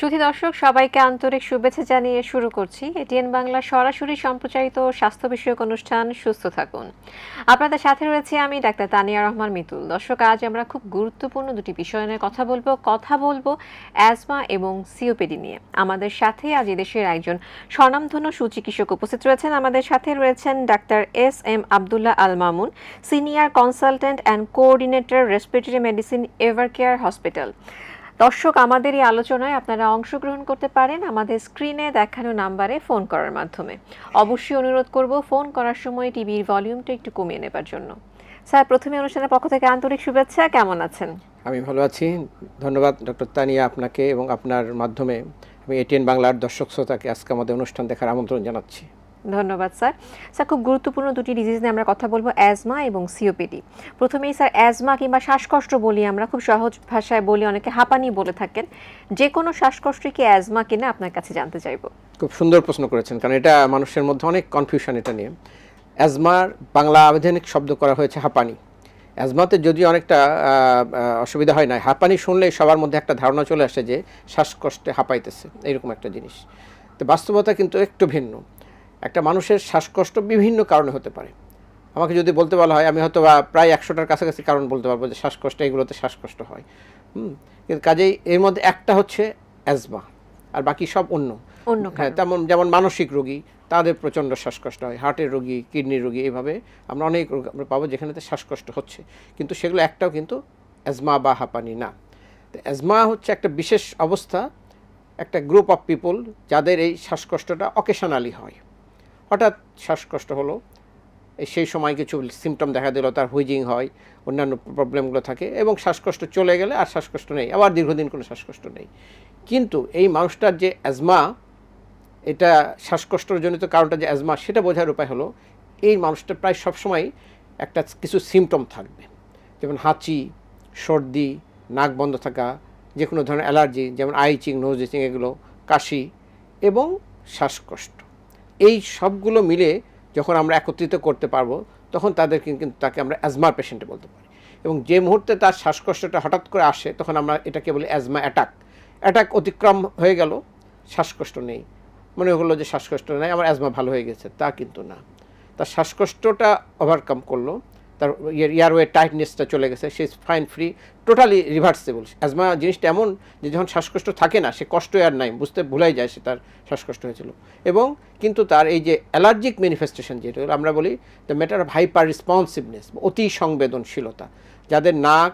সুধী দর্শক, সবাইকে আন্তরিক শুভেচ্ছা জানিয়ে শুরু করছি এটিএন বাংলা সরাসরি সম্প্রচারিত স্বাস্থ্য বিষয়ক অনুষ্ঠান সুস্থ থাকুন। আপনাদের সাথে রয়েছে আমি ডাক্তার তানিয়া রহমান মিতুল। দর্শক, আজ আমরা খুব গুরুত্বপূর্ণ দুটি বিষয় নিয়ে কথা বলব কথা বলব অ্যাজমা এবং সিওপিডি নিয়ে। আমাদের সাথে আজ এদেশের একজন স্বনামধন্য সুচিকিৎসক উপস্থিত রয়েছেন। আমাদের সাথে রয়েছেন doctor S M Abdullah Al Mamun, senior consultant and coordinator respiratory medicine ever care hospital. দর্শক, আমাদের এই আলোচনায় আপনারা অংশগ্রহণ করতে পারেন আমাদের স্ক্রিনে দেখানো নাম্বারে ফোন করার মাধ্যমে। অবশ্যই অনুরোধ করব ফোন করার সময় টিভির ভলিউমটা একটু কমিয়ে নেবার জন্য। স্যার, প্রথমে অনুষ্ঠানের পক্ষ থেকে আন্তরিক শুভেচ্ছা, কেমন আছেন? আমি ভালো আছি। ধন্যবাদ, ডক্টর তানিয়া আপনাকে এবং আপনার মাধ্যমে আমি এটিএন বাংলার দর্শক শ্রোতাকে আজকে আমাদের অনুষ্ঠান দেখার আমন্ত্রণ জানাচ্ছি। ধন্যবাদ, স্যার। স্যার, খুব গুরুত্বপূর্ণ দুটি ডিজিজ নিয়ে আমরা কথা বলব অ্যাজমা এবং সিওপিডি প্রথমেই, স্যার অ্যাজমা কিংবা শ্বাসকষ্ট বলি আমরা, খুব সহজ ভাষায় বলি, অনেকে হাঁপানি বলে থাকেন। যে কোনো শ্বাসকষ্ট কি অ্যাজমা কিনা আপনার কাছে জানতে চাইব। খুব সুন্দর প্রশ্ন করেছেন, কারণ এটা মানুষের মধ্যে অনেক কনফিউশন এটা নিয়ে। অ্যাজমার বাংলা আবেদনিক শব্দ করা হয়েছে হাঁপানি। অ্যাজমাতে যদিও অনেকটা অসুবিধা হয় না হাঁপানি শুনলেই সবার মধ্যে একটা ধারণা চলে আসে যে শ্বাসকষ্টে হাঁপাইতেছে এরকম একটা জিনিস। তো বাস্তবতা কিন্তু একটু ভিন্ন। একটা মানুষের শ্বাসকষ্ট বিভিন্ন কারণে হতে পারে। আমাকে যদি বলতে বলা হয় আমি হয়তো বা প্রায় একশোটার কাছাকাছি কারণ বলতে পারব যে শ্বাসকষ্ট এগুলোতে শ্বাসকষ্ট হয়। হুম? কিন্তু কাজেই এর মধ্যে একটা হচ্ছে অ্যাজমা আর বাকি সব অন্য। অন্য হ্যাঁ তেমন যেমন মানসিক রোগী তাদের প্রচণ্ড শ্বাসকষ্ট হয়। হার্টের রোগী কিডনির রোগী এইভাবে আমরা অনেক রোগ আমরা পাবো যেখানেতে শ্বাসকষ্ট হচ্ছে। কিন্তু সেগুলো একটাও কিন্তু অ্যাজমা বা হাঁপানি না। তো অ্যাজমা হচ্ছে একটা বিশেষ অবস্থা একটা গ্রুপ অফ পিপল যাদের এই শ্বাসকষ্টটা অকেশনালি হয়। হঠাৎ শ্বাসকষ্ট হলো। সেই সময় কিছু সিমটম দেখা দিল, তার হুইজিং হয়, অন্যান্য প্রবলেমগুলো থাকে এবং শ্বাসকষ্ট চলে গেলে আর শ্বাসকষ্ট নেই। আবার দীর্ঘদিন কোনো শ্বাসকষ্ট নেই। কিন্তু এই মানুষটার যে অ্যাজমা এটা শ্বাসকষ্টজনিত কারণটা যে অ্যাজমা সেটা বোঝার উপায় হলো, এই মানুষটা প্রায় সবসময় একটা কিছু সিমটম থাকবে। যেমন হাঁচি, সর্দি, নাক বন্ধ থাকা যে কোনো ধরনের অ্যালার্জি যেমন আইচিং নোজ ইচিং এগুলো, কাশি এবং শ্বাসকষ্ট। এই সবগুলো মিলে যখন আমরা একত্রিত করতে পারব, তখন তাদের কিন্তু তাকে আমরা অ্যাজমার পেশেন্টে বলতে পারি। এবং যে মুহূর্তে তার শ্বাসকষ্টটা হঠাৎ করে আসে, তখন আমরা এটাকে বলি অ্যাজমা অ্যাটাক অ্যাটাক অতিক্রম হয়ে গেল, শ্বাসকষ্ট নেই। মনে হলো যে শ্বাসকষ্ট নেই আমার অ্যাজমা ভালো হয়ে গেছে, তা কিন্তু না। তার শ্বাসকষ্টটা ওভারকাম করল। তার ইয়ারওয়ে টাইটনেসটা চলে গেছে, সে fine free totally reversible asthma জিনিসটা এমন যে যখন শ্বাসকষ্ট থাকে না, সে কষ্ট আর নাই, বুঝতে ভুলাই যায় সে তার শ্বাসকষ্ট হয়েছিল। এবং কিন্তু তার এই যে অ্যালার্জিক ম্যানিফেস্টেশন যেটা আমরা বলি the matter of hyper responsiveness অতি সংবেদনশীলতা, যাদের নাক,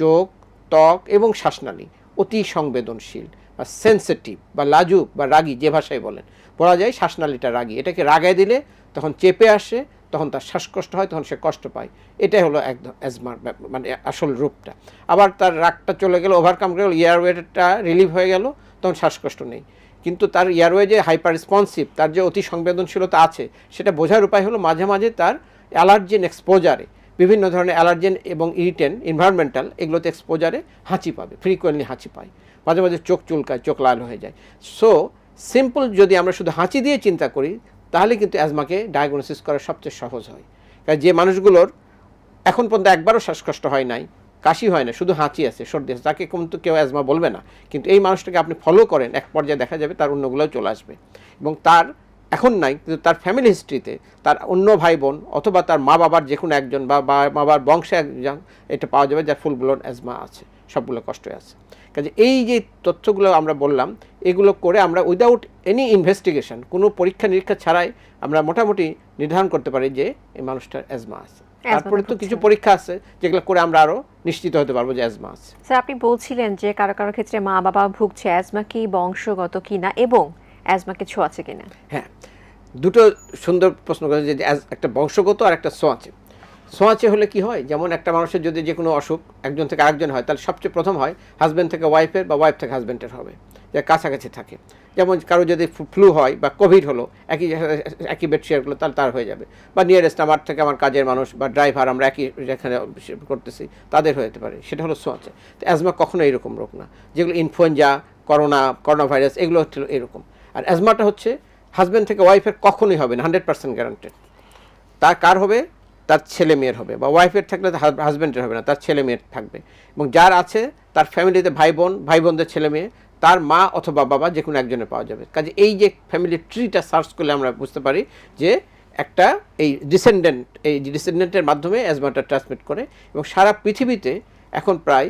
চোখ, ত্বক এবং শ্বাসনালী অতি সংবেদনশীল বা সেন্সিটিভ বা লাজুক বা রাগী, যে ভাষায় বলেন। বলা যায় শ্বাসনালীটা রাগী। এটাকে রাগায় দিলে তখন চেপে আসে তখন তার শ্বাসকষ্ট হয়, তখন সে কষ্ট পায়। এটাই হলো একদম অ্যাজমার মানে আসল রূপটা। আবার তার রাগটা চলে গেল ওভারকাম গেল ইয়ারওয়েটা রিলিভ হয়ে গেল, তখন শ্বাসকষ্ট নেই। কিন্তু তার ইয়ারওয়ে যে হাইপার রেসপন্সিভ তার যে অতি সংবেদনশীলতা আছে, সেটা বোঝার উপায় হলো মাঝে মাঝে তার অ্যালার্জেন এক্সপোজারে বিভিন্ন ধরনের অ্যালার্জেন এবং ইরিটেন এনভায়রনমেন্টাল এগুলোতে এক্সপোজারে হাঁচি পাবে ফ্রিকোয়েন্টলি হাঁচি পায়। মাঝে মাঝে চোখ চুলকায়, চোখ লাল হয়ে যায়। সো সিম্পল যদি আমরা শুধু হাঁচি দিয়ে চিন্তা করি তাহলে কিন্তু অ্যাজমাকে ডায়াগনোসিস করা সবচেয়ে সহজ হয়। কারণ যে মানুষগুলোর এখন পর্যন্ত একবারও শ্বাসকষ্ট হয় নাই, কাশি হয় না, শুধু হাঁচি আছে, সর্দি আছে, তাকে কিন্তু কেউ অ্যাজমা বলবে না। কিন্তু এই মানুষটাকে আপনি ফলো করেন, এক পর্যায়ে দেখা যাবে তার অন্যগুলোও চলে আসবে। এবং তার এখন নাই, কিন্তু তার ফ্যামিলি হিস্ট্রিতে তার অন্য ভাই বোন অথবা তার মা বাবার যে কোনো একজন বা মা বাবার বংশে একজন, এটা পাওয়া যাবে যার ফুল ব্লোন অ্যাজমা আছে, সবগুলো কষ্ট আছে। কাজে এই যে তথ্যগুলো আমরা বললাম এগুলো করে আমরা উইদাউট এনি ইনভেস্টিগেশন কোনো পরীক্ষা নিরীক্ষা ছাড়াই আমরা মোটামুটি নির্ধারণ করতে পারি যে এই মানুষটার অ্যাজমা আছে। তারপরে তো কিছু পরীক্ষা আছে যেগুলো করে আমরা আরও নিশ্চিত হতে পারব যে অ্যাজমা আছে। স্যার আপনি বলছিলেন যে কারও কারও ক্ষেত্রে মা বাবা ভুগছে অ্যাজমা কি বংশগত কিনা এবং অ্যাজমা কিছু আছে কিনা? হ্যাঁ দুটো সুন্দর প্রশ্ন করেছে যে একটা বংশগত আর একটা সোঁয়াচে সোঁয়াচে হলে কি হয়? যেমন একটা মানুষের যদি যে কোনো অসুখ, একজন থেকে আরেকজন হয়, তাহলে সবচেয়ে প্রথম হয় হাজব্যান্ড থেকে ওয়াইফের বা ওয়াইফ থেকে হাজব্যান্ডের হবে। যা কাছাকাছি থাকে। যেমন কারও যদি ফ্লু হয় বা কোভিড হলো, একই একই বেড শেয়ারগুলো তাহলে তার হয়ে যাবে। বা নিয়ারেস্ট আমার থেকে আমার কাজের মানুষ বা ড্রাইভার আমরা একই যেখানে করতেছি, তাদের হয়ে যেতে পারে। সেটা হলো সোঁয়াচে। তো অ্যাজমা কখনো এরকম রোগ না। যেগুলো ইনফ্লুয়েঞ্জা করোনা করোনা ভাইরাস এগুলো হচ্ছে এরকম। আর অ্যাজমাটা হচ্ছে হাজব্যান্ড থেকে ওয়াইফের কখনোই হবে না হান্ড্রেড পার্সেন্ট গ্যারান্টেড তার কার হবে? তার ছেলে মেয়ের হবে বা ওয়াইফের থাকলে হাজব্যান্ডের হবে না, তার ছেলে মেয়ের থাকবে। এবং যার আছে, তার ফ্যামিলিতে ভাই বোন ভাই বোনদের ছেলে মেয়ে, তার মা অথবা বাবা যে কোনো একজনে পাওয়া যাবে। কাজে এই যে ফ্যামিলি ট্রিটা সার্চ করলে আমরা বুঝতে পারি যে একটা এই ডিসেন্ডেন্ট এই ডিসেন্ডেন্টের মাধ্যমে অ্যাজমাটা ট্রান্সমিট করে এবং সারা পৃথিবীতে এখন প্রায়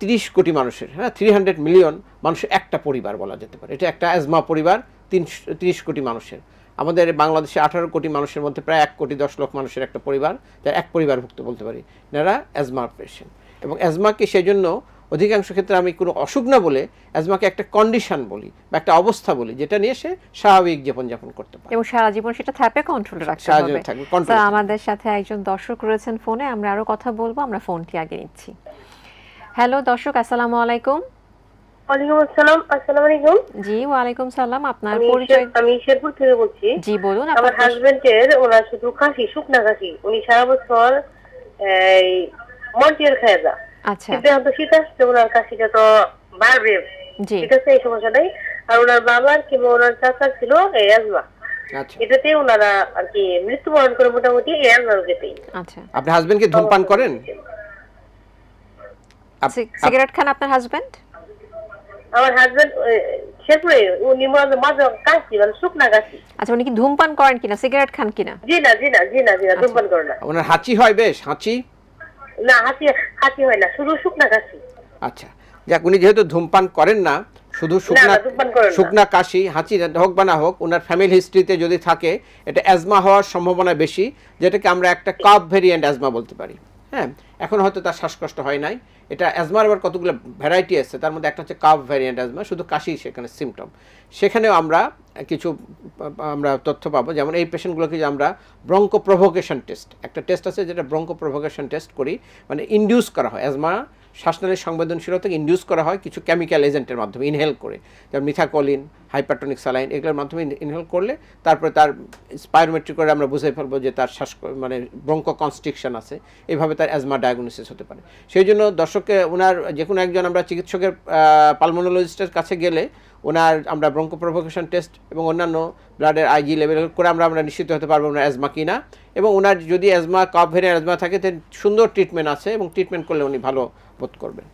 তিরিশ কোটি মানুষের হ্যাঁ থ্রি হান্ড্রেড মিলিয়ন মানুষের একটা পরিবার বলা যেতে পারে। এটা একটা অ্যাজমা পরিবার তিন তিরিশ কোটি মানুষের। আমাদের বাংলাদেশে আঠারো কোটি মানুষের মধ্যে প্রায় এক কোটি দশ লক্ষ মানুষের একটা পরিবার যার এক পরিবারভুক্ত বলতে পারি। এনারা অ্যাজমা পেশেন্ট এবং অ্যাজমাকে সেই জন্য অধিকাংশ ক্ষেত্রে আমি কোনো অসুখ না বলে অ্যাজমাকে একটা কন্ডিশন বলি বা একটা অবস্থা বলি যেটা নিয়ে সে স্বাভাবিক জীবনযাপন করতে পারে। এবং সারা জীবন সেটা থ্যাপে কন্ট্রোলে রাখতে হবে। থাকবে, স্যার, থাকবে। আমাদের সাথে একজন দর্শক রয়েছেন ফোনে আমরা আরও কথা বলব আমরা ফোনটি আগে নিচ্ছি। হ্যালো দর্শক আসসালামু আলাইকুম। ওয়ালাইকুম আসসালাম। আসসালামু আলাইকুম। জি ওয়ালাইকুম সালাম। আপনার পরিচয় আমি শেরপুর থেকে বলছি। জি বলুন আমার হাজবেন্ডের ওনার শুধু কাশি শুকনা কাশি উনি সারা বছর এই মন্টিয়ার খায় যা আচ্ছা। কিন্তু এখন তো শীত আসছে ওনার কাশিটা তো বাড়বে। ঠিক আছে এই সমস্যা আর ওনার বাবার কিংবা ওনার চাচার ছিল এই অ্যাজমা আচ্ছা। এটাতে ওনারা আর কি মৃত্যুবরণ করে মোটামুটি এই অ্যাজমা রোগেতেই। আচ্ছা। আপনার হাজবেন্ডকে ধূমপান করেন? সিগারেট খান আপনার হাজবেন্ড আমার হাজবেন্ড শেরপুরে উনি মাঝে মাঝে কাশি মানে শুকনা কাশি। আচ্ছা উনি কি ধূমপান করেন কিনা? সিগারেট খান কিনা? জি না জি না জি না জি না ধূমপান করে না। ওনার হাঁচি হয় বেশ? হাঁচি? না হাসি হাসি হয় না শুধু শুকনা কাশি। আচ্ছা যাক উনি যেহেতু ধূমপান করেন না শুধু শুকনা না, ধূমপান করেন না। শুকনা কাশি হাঁচি হোক বা না হোক ওনার ফ্যামিলি হিস্ট্রিতে যদি থাকে এটা অ্যাজমা হওয়ার সম্ভাবনা বেশি যেটাকে আমরা একটা কাপ ভেরিয়েন্ট অ্যাজমা বলতে পারি। হ্যাঁ এখন হয়তো তার শ্বাসকষ্ট হয় নাই। এটা অ্যাজমার আবার কতগুলো ভ্যারাইটি আছে, তার মধ্যে একটা হচ্ছে কাভ ভ্যারিয়েন্ট অ্যাজমা শুধু কাশি সেখানে সিমটম সেখানেও আমরা কিছু, আমরা তথ্য পাবো, যেমন এই পেশেন্টগুলোকে যে আমরা ব্রঙ্কো প্রভোকেশন টেস্ট একটা টেস্ট আছে যেটা ব্রঙ্কো প্রভোকেশন টেস্ট করি মানে ইন্ডিউস করা হয় অ্যাজমা শ্বাসনালীর সংবেদনশীলতাকে ইনডিউস করা হয় কিছু কেমিক্যাল এজেন্টের মাধ্যমে ইনহেল করে। যেমন মিথাকলিন হাইপারটনিক স্যালাইন এগুলোর মাধ্যমে ইনহেল করলে তারপরে তার স্পাইরোমেট্রি করে আমরা বুঝে ফেলব যে তার শ্বাস মানে ব্রঙ্কো কনস্ট্রিকশন আছে। এভাবে তার অ্যাজমা ডায়াগনোসিস হতে পারে। সেই জন্য দর্শককে ওনার যে কোনো একজন আমরা চিকিৎসকের পালমোনোলজিস্টের কাছে গেলে ওনার আমরা ব্রঙ্কো প্রভোকেশন টেস্ট এবং অন্যান্য ব্লাডের আইজি লেভেল করে আমরা আমরা নিশ্চিত হতে পারব ওনার অ্যাজমা কিনা। এবং ওনার যদি অ্যাজমা কাপ ভেরিয়েন্ট অ্যাজমা থাকে তাহলে সুন্দর ট্রিটমেন্ট আছে এবং ট্রিটমেন্ট করলে উনি ভালো বোধ করবেন।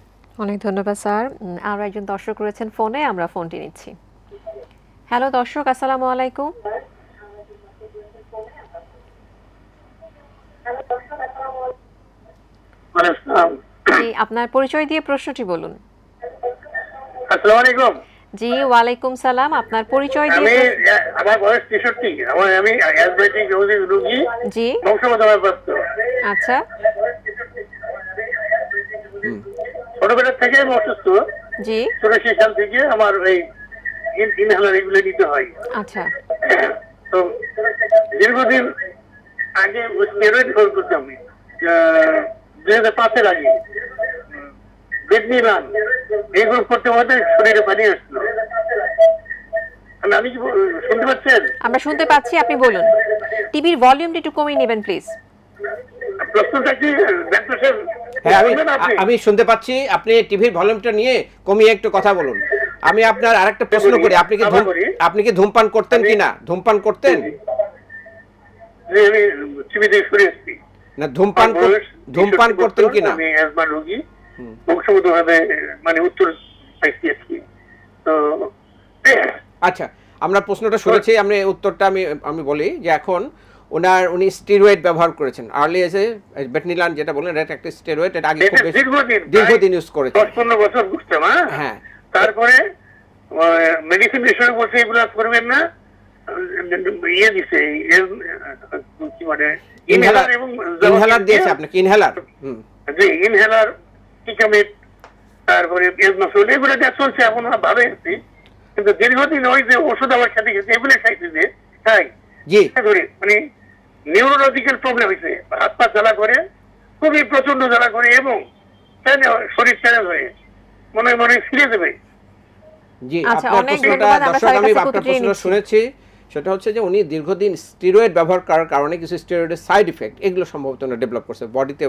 অনেক ধন্যবাদ স্যার। আরও একজন দর্শক রয়েছেন ফোনে আমরা ফোনটি নিচ্ছি। হ্যালো দর্শক আসসালামু আলাইকুম। আপনার পরিচয় দিয়ে প্রশ্নটি বলুন। আসসালামু আলাইকুম। জি ওয়ালাইকুম সালাম। আপনার পরিচয় দিয়ে আমি আমার বয়স তেষট্টি। আমার আমি অ্যাসবাইটিক রোগী জি। বংশগতভাবে আচ্ছা। ছোটবেলার থেকে আমি অসুস্থ। জি। চুরাশি সাল থেকে আমার এই ইনহেলার এগুলো নিতে হয়। আচ্ছা। তো দীর্ঘদিন আগে স্টেরয়েড গ্রহণ করতাম আহ, দুই হাজার পাঁচের আগে। বেডনিলান এগুলো করতে করতে শরীরে পানি আসলো। আমি আমি কি শুনতে পাচ্ছেন? আমরা শুনতে পাচ্ছি আপনি বলুন। টিভির ভলিউমটি একটু কমিয়ে নেবেন প্লিজ প্রশ্নটা কি? ডাক্তার সাহেব হ্যাঁ আমি আমি শুনতে পাচ্ছি আপনি টিভির ভলিউমটা নিয়ে কমিয়ে একটু কথা বলুন। আমি আপনার আরেকটা প্রশ্ন করি আপনি কি। আপনি কি ধূমপান করতেন কিনা? ধূমপান করতেন? না ধূমপান ধূমপান করতেন কিনা? আমি অ্যাজমা রোগী। বংশগত মানে উত্তর পাইছি তো আচ্ছা আমরা প্রশ্নটা শুনেছি আমি উত্তরটা আমি আমি বলি যে এখন ওনার উনি স্টেরয়েড ব্যবহার করেছেন। আর্লি এসে বেটনিলান যেটা বললেন এটা একটা স্টেরয়েড এটা আগে খুব বেশি দীর্ঘদিন ইউজ করেছেন। দশ পনেরো বছর বুঝতাম হ্যাঁ? হ্যাঁ। তারপরে মেডিসিন বিষয়ে বলছে এগুলো করবেন না। ইয়ে দিছে কি মানে ইনহেলার ইনহেলার এবং ইনহেলার দিয়েছে আপনাকে ইনহেলার হুম। যে ইনহেলার টিকামেট তারপরে এজমাসল এগুলো যা চলছে এখন আমরা ভালো আছি কিন্তু দীর্ঘদিন ওই যে ওষুধ আমার খেতে খেতে এগুলো খাইছে যে তাই? জি। মানে নিউরোলজিক্যাল প্রবলেম হয়েছে। হাত পা জ্বালা করে খুবই প্রচণ্ড জ্বালা করে এবং শরীর ধরে মনে মনে ফিরে দেবে জি আচ্ছা, আপনার প্রশ্নটা দর্শক আমি আপনার প্রশ্ন শুনেছি। সেটা হচ্ছে যে উনি দীর্ঘদিন স্টেরয়েড ব্যবহার করার কারণে কিছু স্টেরয়েডের সাইড ইফেক্ট এগুলো সম্ভবত উনি ডেভেলপ করছে। বডিতে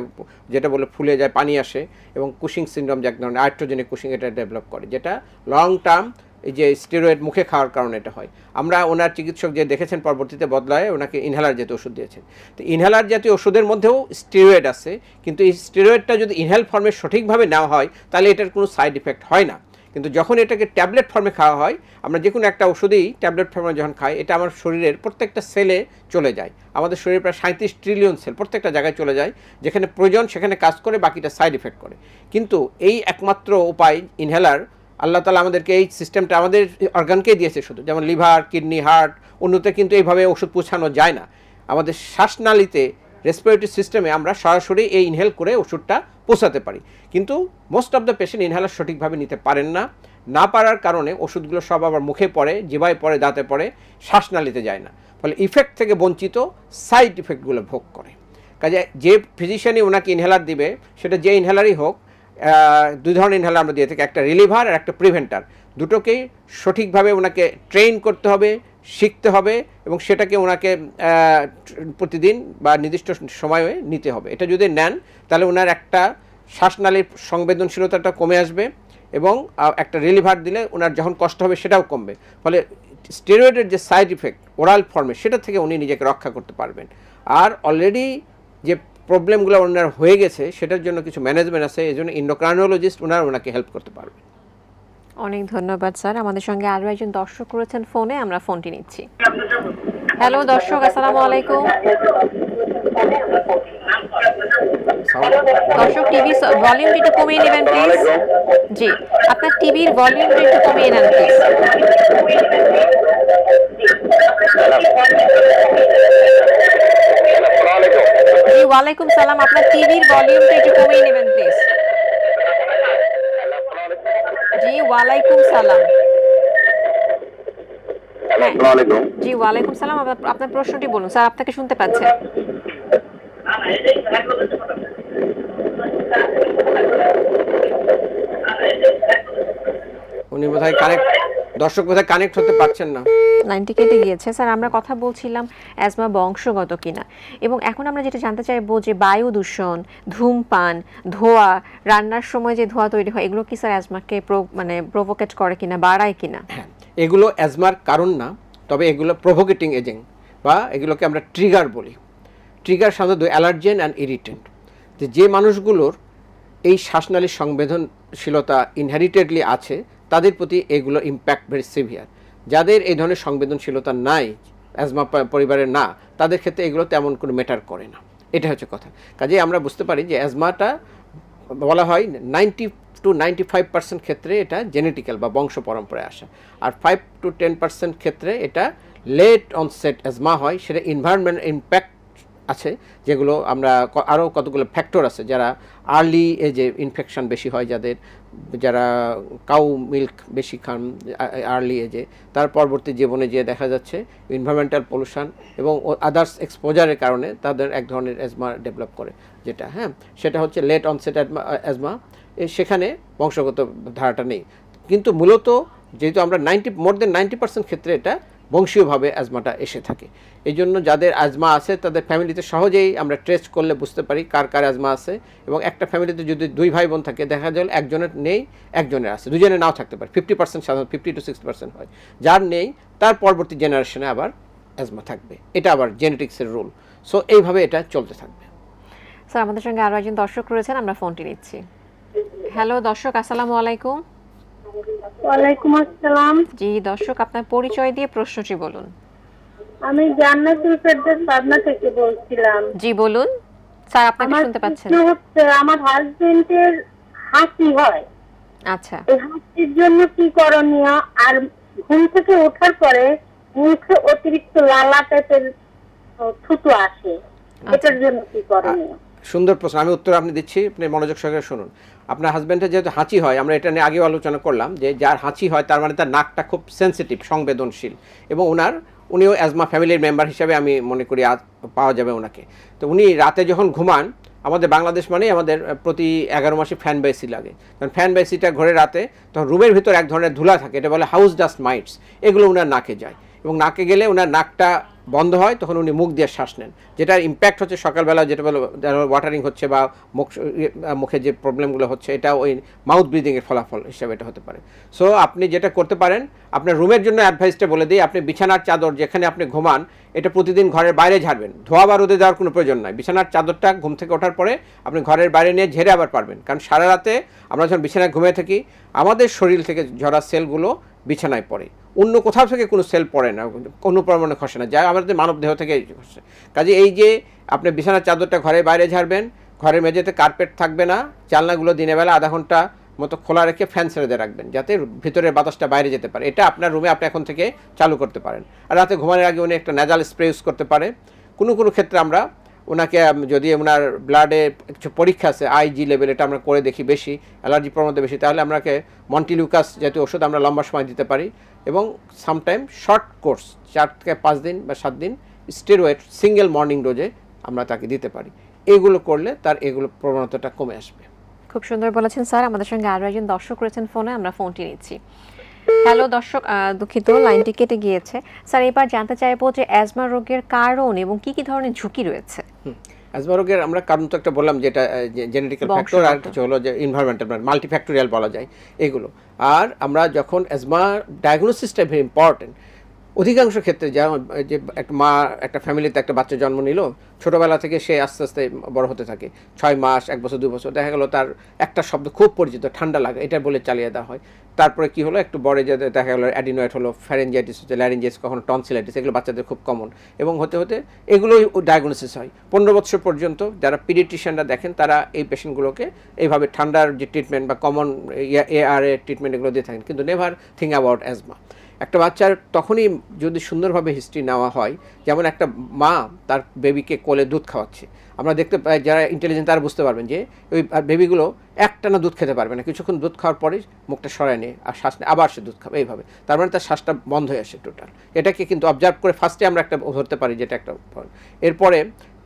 যেটা বলে ফুলে যায় পানি আসে এবং কুশিং সিনড্রোম যে এক ধরনের আইট্রোজেনিক কুশিং এটা ডেভেলপ করে যেটা লং টার্ম এই যে স্টেরয়েড মুখে খাওয়ার কারণে এটা হয়। আমরা ওনার চিকিৎসক যে দেখেছেন পরবর্তীতে বদলায়, ওনাকে ইনহেলার জাতীয় ওষুধ দিয়েছেন। তো ইনহেলার জাতীয় ওষুধের মধ্যেও স্টেরয়েড আছে, কিন্তু এই স্টেরয়েডটা যদি ইনহেল ফর্মে সঠিকভাবে নেওয়া হয়, তাহলে এটার কোনো সাইড ইফেক্ট হয় না। কিন্তু যখন এটাকে ট্যাবলেট ফর্মে খাওয়া হয়, আমরা যে কোনো একটা ওষুধেই ট্যাবলেট ফর্মে যখন খাই, এটা আমার শরীরের প্রত্যেকটা সেলে চলে যায়। আমাদের শরীরে প্রায় সাঁত্রিশ ট্রিলিয়ন সেল প্রত্যেকটা জায়গায় চলে যায়, যেখানে প্রয়োজন সেখানে কাজ করে, বাকিটা সাইড এফেক্ট করে। কিন্তু এই একমাত্র উপায় ইনহেলার আল্লাহ তালা আমাদেরকে এই সিস্টেমটা আমাদের অর্গানকেই দিয়েছে শুধু। যেমন লিভার কিডনি হার্ট অন্যতে কিন্তু এইভাবে ওষুধ পৌঁছানো যায় না। আমাদের শ্বাসনালীতে রেসপিরেটরি সিস্টেমে আমরা সরাসরি এই ইনহেল করে ওষুধটা পৌঁছাতে পারি। কিন্তু most of the patient inhaler সঠিকভাবে নিতে পারেন না। না পারার কারণে ওষুধগুলো সব আবার মুখে পড়ে, জিভায় পড়ে, দাঁতে পড়ে, শ্বাসনালীতে যায় না। ফলে ইফেক্ট থেকে বঞ্চিত সাইড ইফেক্টগুলো ভোগ করে। কাজে যে ফিজিশিয়ানই ওনাকে ইনহেলার দিবে, সেটা যে ইনহেলারই হোক দুই ধরনের ইনহেলার আমরা দিয়ে থাকি, একটা রিলিভার আর একটা প্রিভেন্টার দুটোকেই সঠিকভাবে ওনাকে ট্রেন করতে হবে, শিখতে হবে এবং সেটাকে ওনাকে প্রতিদিন বা নির্দিষ্ট সময়ে নিতে হবে। এটা যদি নেন, তাহলে ওনার একটা শ্বাসনালীর সংবেদনশীলতাটা কমে আসবে এবং একটা রিলিভার দিলে ওনার যখন কষ্ট হবে সেটাও কমবে। ফলে স্টেরয়েডের যে সাইড ইফেক্ট ওরাল ফর্মে সেটা থেকে উনি নিজেকে রক্ষা করতে পারবেন। আর অলরেডি যে প্রবলেমগুলো ওনার হয়ে গেছে, সেটার জন্য কিছু ম্যানেজমেন্ট আছে এই জন্য ইন্ডোক্রাইনোলজিস্ট ওনার ওনাকে হেল্প করতে পারবে। অনেক ধন্যবাদ স্যার। আমাদের সঙ্গে আরও একজন দর্শক করেছেন ফোনে, আমরা ফোনটি নিচ্ছি। হ্যালো দর্শক, আসসালামু আলাইকুম। দর্শক টিভি ভলিউমটি একটু কমিয়ে নেবেন প্লিজ জি আপনার টিভির ভলিউমটা একটু কমিয়ে নেন প্লিজ জি ওয়ালাইকুম সালাম। আপনার টিভির ভলিউমটা একটু কমিয়ে নেবেন প্লিজ জি ওয়ালাইকুম সালাম। আসসালামাইকুম জি ওয়ালাইকুম সালাম। আপনার প্রশ্নটি বলুন। স্যার আপনাকে শুনতে পাচ্ছেন। উনি বোধহয় কানেক্ট দর্শক বোধহয় কানেক্ট হতে পারছেন না। লাইনটি কেটে গিয়েছে। স্যার আমরা কথা বলছিলাম অ্যাজমা বংশগত কিনা। এবং এখন আমরা যেটা জানতে চাইব যে বায়ু দূষণ ধূমপান ধোঁয়া রান্নার সময় যে ধোঁয়া তৈরি হয় এগুলো কি স্যার অ্যাজমাকে মানে প্রভোকেট করে কিনা বাড়ায় কিনা? এগুলো অ্যাজমার কারণ না তবে এগুলো প্রভোকেটিং এজেন্ট বা এগুলোকে আমরা ট্রিগার বলি। ট্রিগার সাধারণত অ্যালার্জেন অ্যান্ড ইরিটেন্ট যে মানুষগুলোর এই শ্বাসনালীর সংবেদনশীলতা ইনহেরিটেডলি আছে, তাদের প্রতি এগুলো ইম্প্যাক্ট ভেরি সিভিয়ার যাদের এই ধরনের সংবেদনশীলতা নাই অ্যাজমা পরিবারের না, তাদের ক্ষেত্রে এগুলো তেমন কোনো ম্যাটার করে না। এটা হচ্ছে কথা। কাজেই আমরা বুঝতে পারি যে অ্যাজমাটা বলা হয় ninety two ninety five percent ক্ষেত্রে এটা জেনেটিক্যাল বা বংশ পরম্পরায় আসা। আর ফাইভ টু টেন পার্সেন্ট ক্ষেত্রে এটা লেট অনসেট অ্যাজমা হয়, সেটা এনভায়রনমেন্ট ইম্প্যাক্ট আছে, যেগুলো আমরা আরও কতগুলো ফ্যাক্টর আছে, যারা আর্লি এজে ইনফেকশন বেশি হয় যাদের, যারা কাউ মিল্ক বেশি খান আর্লি এজে তার পরবর্তী জীবনে যে দেখা যাচ্ছে এনভায়রনমেন্টাল পলিউশন এবং আদার্স এক্সপোজারের কারণে তাদের এক ধরনের অ্যাজমা ডেভেলপ করে, যেটা হ্যাঁ? সেটা হচ্ছে লেট অনসেট অ্যাজমা সেখানে বংশগত ধারাটা নেই। কিন্তু মূলত যেহেতু আমরা ninety more than ninety percent ক্ষেত্রে এটা বংশীয়ভাবে অ্যাজমাটা এসে থাকে। এই জন্য যাদের অ্যাজমা আছে, তাদের ফ্যামিলিতে সহজেই আমরা ট্রেস করলে বুঝতে পারি কার কার অ্যাজমা আছে এবং একটা ফ্যামিলিতে যদি দুই ভাই বোন থাকে, দেখা যায় একজনের নেই, একজনের আছে। দুজনের নাও থাকতে পারে। ফিফটি পার্সেন্ট সাধারণত ফিফটি টু সিক্সটি পার্সেন্ট হয়। যার নেই, তার পরবর্তী জেনারেশনে আবার অ্যাজমা থাকবে। এটা আবার জেনেটিক্সের রুল সো এইভাবে এটা চলতে থাকবে। স্যার আমাদের সঙ্গে আরও একজন দর্শক রয়েছেন, আমরা ফোনটি নিচ্ছি। হ্যালো দর্শক, আসসালামু আলাইকুম। ওয়ালাইকুম আসসালাম। জি দর্শক আপনার পরিচয় দিয়ে প্রশ্নটি বলুন। আমি জান্নাতুল ফেরদৌস পাবনা থেকে বলছিলাম। জি বলুন। স্যার আপনাকে শুনতে পাচ্ছেন আমার হাজবেন্ডের হাসি হয়। আচ্ছা। এই হাসির জন্য কি করণীয়? আর ঘুম থেকে ওঠার পরে মুখে অতিরিক্ত লালা টাইপের থুতু আসে। আচ্ছা। এটার জন্য কি করণীয়? সুন্দর প্রশ্ন, আমি উত্তর আপনি দিচ্ছি, আপনি মনোযোগ সহকারে শুনুন। আপনার হাজব্যান্ডের যেহেতু হাঁচি হয়, আমরা এটা নিয়ে আগেও আলোচনা করলাম যে যার হাঁচি হয়, তার মানে তার নাকটা খুব সেন্সিটিভ সংবেদনশীল এবং ওনার উনিও অ্যাজমা ফ্যামিলির মেম্বার হিসাবে আমি মনে করি পাওয়া যাবে ওনাকে তো উনি রাতে যখন ঘুমান, আমাদের বাংলাদেশ মানেই আমাদের প্রতি এগারো মাসে ফ্যান বেসি লাগে। কারণ ফ্যান বেসিটা ঘরে রাতে, তখন রুমের ভিতর এক ধরনের ধুলা থাকে, এটা বলে হাউস ডাস্ট মাইটস এগুলো ওনার নাকে যায়। এবং নাকে গেলে ওনার নাকটা বন্ধ হয়, তখন উনি মুখ দিয়ে শ্বাস নেন। যেটার ইম্প্যাক্ট হচ্ছে সকালবেলা, যেটা বলো ওয়াটারিং হচ্ছে বা মুখ মুখে যে প্রবলেমগুলো হচ্ছে, এটা ওই মাউথ ব্রিদিংয়ের ফলাফল হিসাবে এটা হতে পারে। সো আপনি যেটা করতে পারেন, আপনার রুমের জন্য অ্যাডভাইসটা বলে দিই, আপনি বিছানার চাদর যেখানে আপনি ঘুমান, এটা প্রতিদিন ঘরের বাইরে ঝাড়বেন। ধোয়া বা রোদে দেওয়ার কোনো প্রয়োজন নাই। বিছানার চাদরটা ঘুম থেকে ওঠার পরে আপনি ঘরের বাইরে নিয়ে ঝেড়ে আবার পারবেন। কারণ সারা রাতে আমরা যখন বিছানায় ঘুমিয়ে থাকি, আমাদের শরীর থেকে ঝরা সেলগুলো বিছানায় পড়ে। অন্য কোথাও থেকে কোনো সেল পড়ে না, কোনো পরিমাণে খসে না। যা আমাদের মানব দেহ থেকে খসে। কাজে এই যে আপনি বিছানার চাদরটা ঘরে বাইরে ঝাড়বেন, ঘরের মেঝেতে কার্পেট থাকবে না, জানলাগুলো দিনের বেলা আধা ঘণ্টা মতো খোলা রেখে ফ্যান ছেড়ে দিয়ে রাখবেন, যাতে ভিতরের বাতাসটা বাইরে যেতে পারে। এটা আপনার রুমে আপনি এখন থেকে চালু করতে পারেন। আর রাতে ঘুমানোর আগে উনি একটা নেজাল স্প্রে ইউজ করতে পারে। কোনো কোনো ক্ষেত্রে আমরা ওনাকে যদি ওনার ব্লাডে কিছু পরীক্ষা আছে আইজি লেভেল এটা আমরা করে দেখি বেশি অ্যালার্জি প্রবণতা বেশি, তাহলে আমরাকে মন্টিলিউকাস জাতীয় ওষুধ আমরা লম্বা সময় দিতে পারি। এবং সামটাইম শর্ট কোর্স চার থেকে পাঁচ দিন বা সাত দিন স্টেরয়েড সিঙ্গেল মর্নিং ডোজে আমরা তাকে দিতে পারি। এগুলো করলে তার এগুলো প্রবণতাটা কমে আসবে। খুব সুন্দর বলেছেন স্যার। আমাদের সঙ্গে আরও একজন দর্শক রয়েছেন ফোনে, আমরা ফোনটি নিচ্ছি। হ্যালো দর্শক দুঃখিত, লাইনটি কেটে গিয়েছে। স্যার, এবার জানতে চাইব যে অ্যাজমা রোগের কারণ এবং কি কি ধরনের ঝুঁকি রয়েছে। অ্যাজমা আমরা কারণ তো একটা বললাম যেটা জেনেটিক্যাল ফ্যাক্টর আর কিছু হলো যে ইনভারমেন্টাল মাল্টিফ্যাক্টোরিয়াল বলা যায় এগুলো। আর আমরা যখন অ্যাজমা ডায়াগনোসিসটা ভেরি ইম্পর্টেন্ট অধিকাংশ ক্ষেত্রে যেমন যে একটা মা একটা ফ্যামিলিতে একটা বাচ্চা জন্ম নিল ছোটোবেলা থেকে সে আস্তে আস্তে বড় হতে থাকে। ছয় মাস এক বছর দু বছর দেখা গেলো তার একটা শব্দ খুব পরিচিত ঠান্ডা লাগে এটা বলে চালিয়ে দেওয়া হয়। তারপরে কি হলো? একটু বড় যে দেখা গেলো অ্যাডিনয়েড হলো ফ্যারেঞ্জাইটিস হচ্ছে ল্যারেঞ্জাইটিস কখনো টনসিলাইটিস এগুলো বাচ্চাদের খুব কমন এবং হতে হতে এগুলোই ডায়াগনোসিস হয়। পনেরো বছর পর্যন্ত যারা পিডিট্রিশিয়ানরা দেখেন, তারা এই পেশেন্টগুলোকে এইভাবে ঠান্ডার যে ট্রিটমেন্ট বা কমন এ আর এ ট্রিটমেন্ট এগুলো দিয়ে থাকেন। কিন্তু নেভার থিঙ্ক অ্যাবাউট অ্যাজমা একটা বাচ্চার তখনই যদি সুন্দরভাবে হিস্ট্রি নেওয়া হয়, যেমন একটা মা তার বেবিকে কোলে দুধ খাওয়াচ্ছে আমরা দেখতে পাই, যারা ইন্টেলিজেন্ট তারা বুঝতে পারবেন যে ওই বেবিগুলো একটানা দুধ খেতে পারবে না। কিছুক্ষণ দুধ খাওয়ার পরে মুখটা সরায় নেয় আর শ্বাস নেয়, আবার সে দুধ খাবে এইভাবে। তার মানে তার শ্বাসটা বন্ধ হয়ে আসে টোটাল এটাকে কিন্তু অবজার্ভ করে ফার্স্টে আমরা একটা ধরতে পারি যেটা একটা এরপরে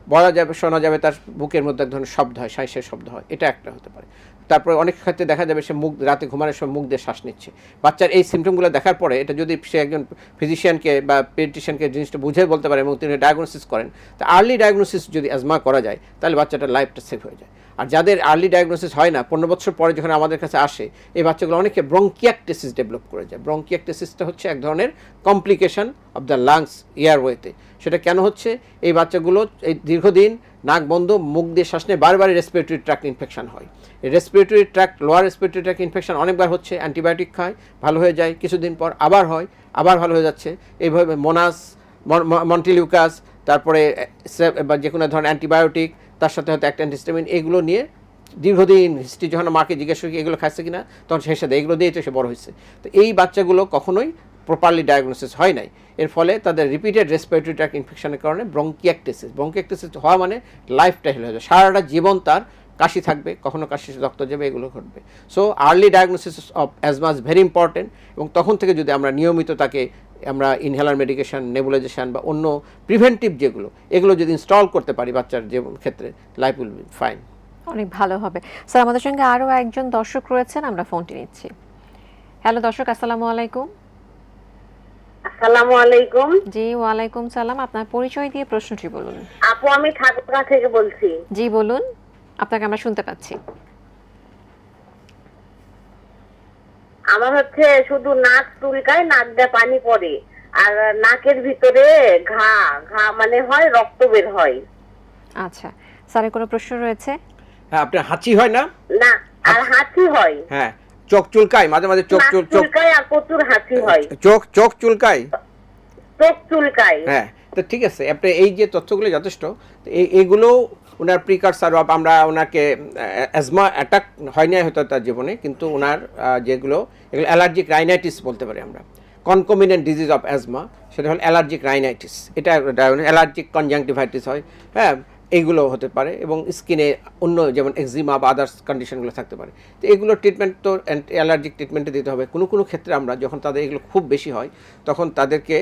বলা যাবে, শোনা যাবে তার বুকের মধ্যে এক ধরনের শব্দ হয় শ্বাসের শব্দ হয়। এটা একটা হতে পারে। তারপরে অনেক ক্ষেত্রে দেখা যাবে সে মুখ, রাতে ঘুমানোর সময় মুখ দিয়ে শ্বাস নিচ্ছে। বাচ্চার এই সিমটমগুলো দেখার পরে এটা যদি সে একজন ফিজিশিয়ানকে বা পেডিটিশিয়ানকে জিনিসটা বুঝে বলতে পারে এবং তিনি ডায়াগনোসিস করেন, তা আর্লি ডায়াগনোসিস যদি অ্যাজমা করা যায়, তাহলে বাচ্চাটার লাইফটা সেভ হয়ে যায়। আর যাদের আর্লি ডায়াগনোসিস হয় না, পনেরো বছর পরে যখন আমাদের কাছে আসে, এই বাচ্চাগুলো অনেকে ব্রঙ্কিয়াকটেসিস ডেভেলপ করে যায়। ব্রঙ্কিয়াকটেসিসটা হচ্ছে এক ধরনের কমপ্লিকেশন অফ দ্য লাংস এয়ারওয়েতে সেটা কেন হচ্ছে? এই বাচ্চাগুলো এই দীর্ঘদিন নাক বন্ধ, মুখ দিয়ে শ্বাস নিয়ে বারবারই রেসপিরেটরি ট্র্যাক্ট ইনফেকশন হয়। Respiratory tract lower respiratory tract infection অনেকবার হচ্ছে অ্যান্টিবায়োটিক খায়, ভালো হয়ে যায়, কিছুদিন পর আবার হয়, আবার ভালো হয়ে যাচ্ছে। এইভাবে মোনাস মন্টিলিউকাস তারপরে যে কোনো ধরনের অ্যান্টিবায়োটিক তার সাথে হয়তো একটা অ্যান্টিস্টামিন এগুলো নিয়ে দীর্ঘদিন হিস্ট্রি যখন মাকে জিজ্ঞেস করি, এগুলো খাচ্ছে কিনা? তখন সে সাথে এগুলো দিয়েই তো সে বড় হয়েছে। তো এই বাচ্চাগুলো কখনোই প্রপারলি ডায়াগনোসিস হয় নাই। এর ফলে তাদের রিপিটেড রেসপিরেটরি ট্র্যাক ইনফেকশনের কারণে ব্রঙ্কিয়াকটেসিস ব্রঙ্কিয়াকটেসিস হওয়া মানে লাইফটা হেলে হয়ে যায় সারাটা জীবন তার কাশি থাকবে কখনো কাশি রক্ত যাবে এগুলো ঘটবে। So early diagnosis of asthma is very important এবং তখন থেকে যদি আমরা নিয়মিত তাকে আমরা ইনহেলার মেডিকেশন নেবুলাইজেশন বা অন্য প্রিভেন্টিভ যেগুলো এগুলো যদি ইনস্টল করতে পারি বাচ্চার যে ক্ষেত্রে লাইফ উইল বি ফাইন অনেক ভালো হবে। স্যার আমাদের সঙ্গে আরও একজন দর্শক রয়েছেন আমরা ফোনটি নিচ্ছি। হ্যালো দর্শক আসসালামু আলাইকুম। আসসালামু আলাইকুম। জি ওয়ালাইকুম সালাম। আপনার পরিচয় দিয়ে প্রশ্নটি বলুন। আপু আমি ঠাকুরগা থেকে বলছি। জি বলুন। আপনাকে আমরা শুনতে পাচ্ছি। আমার হচ্ছে শুধু নাক চুলকায় নাক দিয়ে পানি পড়ে আর নাকের ভিতরে ঘা ঘা মানে হয় রক্ত বের হয়। আচ্ছা স্যারের কোনো প্রশ্ন রয়েছে? হ্যাঁ আপনার হাঁচি হয় না? না আর হাঁচি হয়। হ্যাঁ চোখ চুলকায় মাঝে মাঝে চোখ চোখ চুলকায় আর প্রচুর হাঁচি হয়। চোখ চোখ চুলকায়? চোখ চুলকায়। হ্যাঁ তো ঠিক আছে আপনি এই যে তথ্যগুলো যথেষ্ট এইগুলো ওনার প্রিকারসার অফ আমরা ওনাকে অ্যাজমা অ্যাটাক হয় না হয়তো তার জীবনে, কিন্তু ওনার যেগুলো, এগুলো অ্যালার্জিক রাইনাইটিস বলতে পারি আমরা। কনকমিনেন্ট ডিজিজ অফ অ্যাজমা সেটা হল অ্যালার্জিক রাইনাইটিস এটা অ্যালার্জিক কনজাংটিভাইটিস হয় হ্যাঁ এইগুলো হতে পারে এবং স্কিনে অন্য যেমন এক্সিমা বা আদার্স কন্ডিশনগুলো থাকতে পারে। তো এগুলো ট্রিটমেন্ট তো অ্যালার্জিক ট্রিটমেন্টে দিতে হবে। কোনো কোনো ক্ষেত্রে আমরা যখন তাদের এগুলো খুব বেশি হয়, তখন তাদেরকে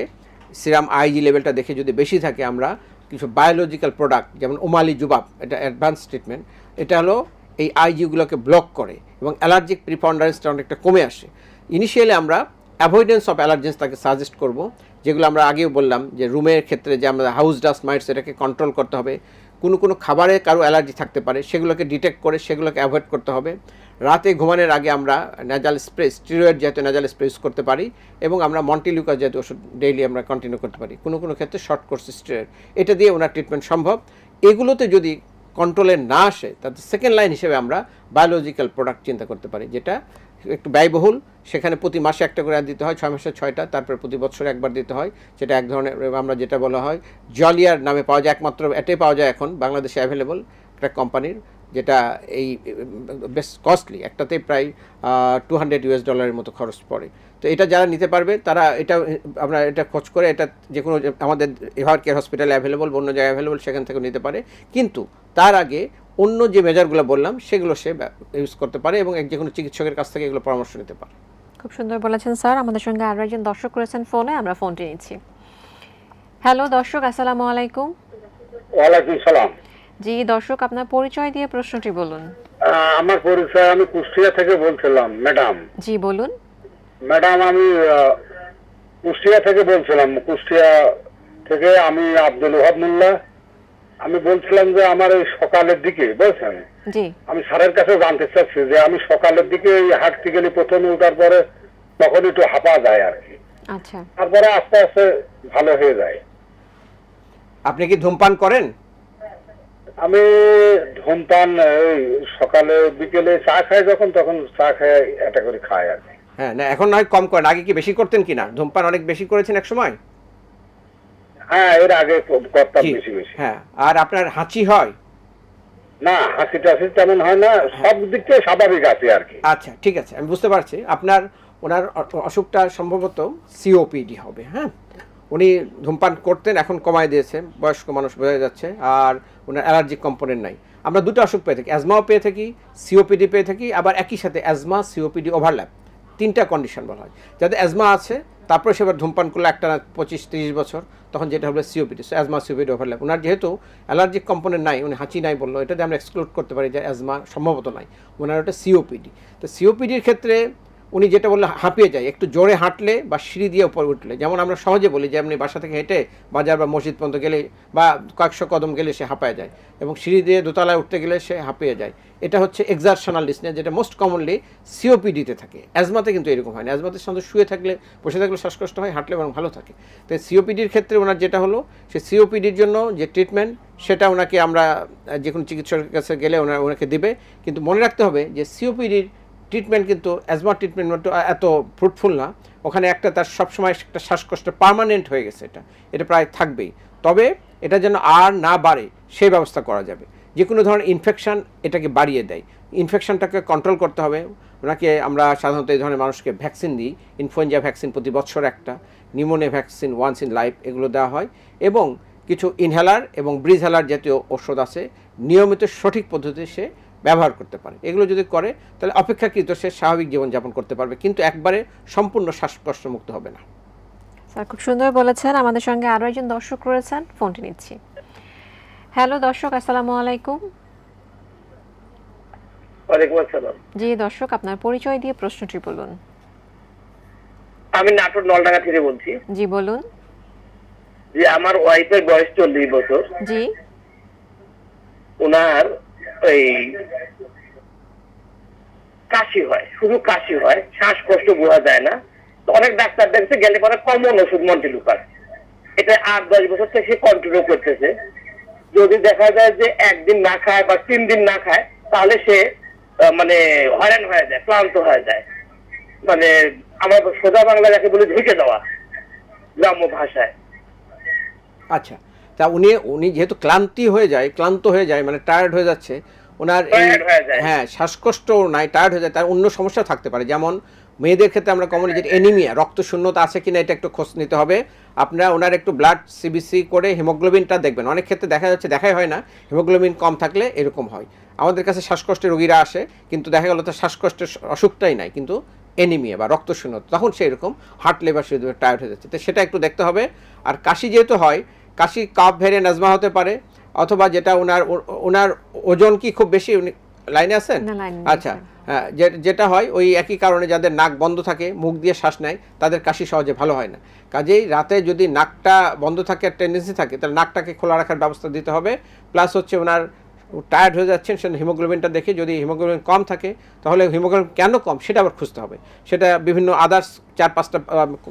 সিরাম আইজি লেভেলটা দেখে যদি বেশি থাকে আমরা কিছু বায়োলজিক্যাল প্রোডাক্ট যেমন ওমালি জুবাব, এটা অ্যাডভান্স ট্রিটমেন্ট এটা হলো এই আইজিগুলোকে ব্লক করে এবং অ্যালার্জিক প্রিফন্ডারেন্সটা অনেকটা কমে আসে। ইনিশিয়ালি আমরা অ্যাভয়েডেন্স অফ অ্যালার্জেন্স তাকে সাজেস্ট করব, যেগুলো আমরা আগেও বললাম যে রুমের ক্ষেত্রে যে আমরা হাউস ডাস্ট মাইটস এটাকে কন্ট্রোল করতে হবে কোনো কোনো খাবারে কারও অ্যালার্জি থাকতে পারে, সেগুলোকে ডিটেক্ট করে, সেগুলোকে অ্যাভয়েড করতে হবে। রাতে ঘুমানোর আগে আমরা ন্যাজাল স্প্রে স্টিরয়েড জাতীয় ন্যাজাল স্প্রে ইউজ করতে পারি এবং আমরা মন্টিলিউকাস জাতীয় ওষুধ ডেইলি আমরা কন্টিনিউ করতে পারি। কোনো কোনো ক্ষেত্রে শর্ট কোর্স স্টিরয়েড এটা দিয়ে ওনার ট্রিটমেন্ট সম্ভব। এগুলোতে যদি কন্ট্রোলে না আসে তাতে সেকেন্ড লাইন হিসেবে আমরা বায়োলজিক্যাল প্রোডাক্ট চিন্তা করতে পারি, যেটা একটু ব্যয়বহুল, সেখানে প্রতি মাসে একটা করে দিতে হয়, ছয় মাসে ছয়টা, তারপরে প্রতি বছরে একবার দিতে হয়, যেটা এক ধরনের, আমরা যেটা বলা হয় জলিয়ার নামে পাওয়া যায়, একমাত্র এটাই পাওয়া যায় এখন, বাংলাদেশে অ্যাভেলেবল একটা কোম্পানির যেটা এই, বেশ কস্টলি একটাতেই প্রায় টু হান্ড্রেড ইউএস ডলারের মতো খরচ পড়ে। তো এটা যারা নিতে পারবে, তারা এটা, আমরা এটা খোঁজ করে, এটা যে কোনো আমাদের এভার কেয়ার হসপিটালে অ্যাভেলেবল অন্য জায়গায় অ্যাভেলেবল সেখান থেকে নিতে পারে। কিন্তু তার আগে অন্য যে মেজারগুলো বললাম সেগুলো সে ইউজ করতে পারে এবং এক যে কোনো চিকিৎসকের কাছ থেকে এগুলো পরামর্শ নিতে পারে। খুব সুন্দর বলেছেন স্যার। আমাদের সঙ্গে আরও একজন দর্শক রয়েছেন ফোনে আমরা ফোনটি নিচ্ছি। হ্যালো দর্শক আসসালামু আলাইকুম। ওয়ালাইকুম সালাম। জি দর্শক আপনার পরিচয় দিয়ে প্রশ্নটি বলুন। আমার পরিচয় আমি কুষ্টিয়া থেকে বলছিলাম ম্যাডাম। জি বলুন। ম্যাডাম আমি কুষ্টিয়া থেকে বলছিলাম। কুষ্টিয়া থেকে আমি আব্দুল ওহাব মোল্লা আমি বলছিলাম যে আমার এই সকালের দিকে বলছেন আমি স্যারের কাছে জানতে চাচ্ছি যে আমি সকালের দিকে এই হাঁটতে গেলে প্রথমে ওঠার পরে তখন একটু হাঁপা যায় আর কি। আচ্ছা। তারপরে আস্তে আস্তে ভালো হয়ে যায়। আপনি কি ধূমপান করেন? আমি ধূমপান এই সকালে বিকেলে চা খাই যখন তখন চা খাই এটা করে খাই আর কি। হ্যাঁ না এখন নয় কম করেন। আগে কি বেশি করতেন কিনা? ধূমপান অনেক বেশি করেছেন এক সময় হ্যাঁ এর আগে করতাম বেশি বেশি। হ্যাঁ আর আপনার হাঁচি হয়? না হাসি টাসি তেমন হয় না সব দিক থেকে স্বাভাবিক আছে আর কি। আচ্ছা ঠিক আছে আমি বুঝতে পারছি। আপনার ওনার অসুখটা সম্ভবত সিওপিডি হবে হ্যাঁ? উনি ধূমপান করতেন এখন কমায় দিয়েছে বয়স্ক মানুষ বোঝা যাচ্ছে আর ওনার অ্যালার্জিক কম্পোনেন্ট নাই। আমরা দুটো অসুখ পেয়ে থাকি অ্যাজমাও পেয়ে থাকি সিওপিডি পেয়ে থাকি আবার একই সাথে অ্যাজমা সিওপিডি ওভারল্যাপ তিনটা কন্ডিশন বলা হয়। যাদের অ্যাজমা আছে তারপরে সেবার ধূমপান করল একটা না পঁচিশ, তিরিশ বছর, তখন যেটা হবে সিওপিডি অ্যাজমা সিওপিডি ওভারল্যাপ ওনার যেহেতু অ্যালার্জিক কম্পোনেন্ট নাই, উনি হাঁচি নাই বলল, এটাতে আমরা এক্সক্লুড করতে পারি যে অ্যাজমা সম্ভবত নাই। ওনার ওটা সিওপিডি তো সিওপিডির ক্ষেত্রে উনি যেটা বললে, হাঁপিয়ে যায়। একটু জোরে হাঁটলে বা সিঁড়ি দিয়ে উপরে উঠলে। যেমন আমরা সহজে বলি যে আপনি বাসা থেকে হেঁটে বাজার বা মসজিদ পর্যন্ত গেলে বা কয়েকশো কদম গেলে সে হাঁপায় যায় এবং সিঁড়ি দিয়ে দোতলায় উঠতে গেলে সে হাঁপিয়ে যায়। এটা হচ্ছে এক্সারশনাল ডিসনেস যেটা মোস্ট কমনলি সিওপিডিতে থাকে। অ্যাজমাতে কিন্তু এরকম হয় না। অ্যাজমাতে সাধারণত শুয়ে থাকলে, বসে থাকলে শ্বাসকষ্ট হয়, হাঁটলে বরং ভালো থাকে। তো সিওপিডির ক্ষেত্রে ওনার যেটা হলো, সে সিওপিডির জন্য যে ট্রিটমেন্ট সেটা ওনাকে আমরা যে কোনো চিকিৎসকের কাছে গেলে ওনার ওনাকে দেবে। কিন্তু মনে রাখতে হবে যে সিওপিডির ট্রিটমেন্ট কিন্তু অ্যাজমা ট্রিটমেন্ট এত ফ্রুটফুল না। ওখানে একটা তার সবসময় একটা শ্বাসকষ্ট পার্মানেন্ট হয়ে গেছে এটা। এটা প্রায় থাকবেই। তবে এটা যেন আর না বাড়ে, সেই ব্যবস্থা করা যাবে। যে কোনো ধরনের ইনফেকশান এটাকে বাড়িয়ে দেয়। ইনফেকশনটাকে কন্ট্রোল করতে হবে। ওনাকে আমরা সাধারণত এই ধরনের মানুষকে ভ্যাকসিন দিই। ইনফ্লুয়েঞ্জা ভ্যাকসিন প্রতি বছর একটা pneumonia vaccine once in life এগুলো দেওয়া হয়। এবং কিছু ইনহেলার এবং ব্রিজহেলার জাতীয় ওষুধ আছে। নিয়মিত সঠিক পদ্ধতিতে সে ব্যবহার করতে পারে। এগুলো যদি করে তাহলে অপেক্ষাকৃত সে স্বাভাবিক জীবনযাপন করতে পারবে কিন্তু একবারে সম্পূর্ণ শ্বাসকষ্টমুক্ত হবে না। স্যার খুব সুন্দর বলেছেন। আমাদের সঙ্গে আরও একজন দর্শক রয়েছেন। ফোনটি নিচ্ছি। হ্যালো দর্শক আসসালামু আলাইকুম। ওয়ালাইকুম আসসালাম। জি দর্শক আপনার পরিচয় দিয়ে প্রশ্নটি বলুন। আমি নাটোর নলডাঙ্গা থেকে বলছি। জি বলুন। যে আমার ওয়াইফের বয়স চল্লিশ বছর। জি। ওনার এই কাশি হয়, শুধু কাশি হয়, শ্বাসকষ্ট বোঝা যায় না। তো অনেক ডাক্তার দেখছে গেলে পরে কমন ওষুধ মন্টিলুকার এটা আট, দশ বছর থেকে সে কন্টিনিউ করতেছে। যদি দেখা যায় যে একদিন না খায় বা তিন দিন না খায়, তাহলে সে মানে হয়রান হয়ে যায়, ক্লান্ত হয়ে যায়। মানে আমার সোজা বাংলা যাকে বলে, ঢেকে দেওয়া, গ্রাম্য ভাষায়। আচ্ছা। তা উনি উনি যেহেতু ক্লান্তি হয়ে যায় ক্লান্ত হয়ে যায় মানে টায়ার্ড হয়ে যাচ্ছে ওনার এই হয়ে শ্বাসকষ্ট নাই টায়ার্ড হয়ে যায় তার অন্য সমস্যা থাকতে পারে। যেমন মেয়েদের ক্ষেত্রে আমরা কমন যেটা এনিমিয়া রক্ত শূন্যতা আছে কিনা এটা একটু খোঁজ নিতে হবে। আপনারা ওনার একটু ব্লাড সিবিসি করে হিমোগ্লোবিনটা দেখবেন। অনেক ক্ষেত্রে দেখা যাচ্ছে দেখাই হয় না হিমোগ্লোবিন কম থাকলে এরকম হয়। আমাদের কাছে শ্বাসকষ্টের রোগীরা আসে কিন্তু দেখা গেল তার শ্বাসকষ্টের অসুখটাই নাই কিন্তু এনিমিয়া বা রক্ত শূন্যতা তখন সে এরকম হার্ট লেবার টায়ার্ড হয়ে যাচ্ছে। তো সেটা একটু দেখতে হবে। আর কাশি যেহেতু হয় কাশি কাপ ভেড়ে নাজমা হতে পারে অথবা যেটা ওনার ওনার ওজন কি খুব বেশি? উনি লাইনে আছেন? না, লাইনে আচ্ছা হ্যাঁ যেটা হয় ওই একই কারণে যাদের নাক বন্ধ থাকে মুখ দিয়ে শ্বাস নেয় তাদের কাশি সহজে ভালো হয় না। কাজেই রাতে যদি নাকটা বন্ধ থাকে টেন্ডেন্সি থাকে তাহলে নাকটাকে খোলা রাখার ব্যবস্থা দিতে হবে। প্লাস হচ্ছে ওনার টায়ার্ড হয়ে যাচ্ছেন সেটা হিমোগ্লোবিনটা দেখে যদি হিমোগ্লোবিন কম থাকে, তাহলে হিমোগ্লোবিন কেন কম? সেটা আবার খুঁজতে হবে। সেটা বিভিন্ন আদার্স চার পাঁচটা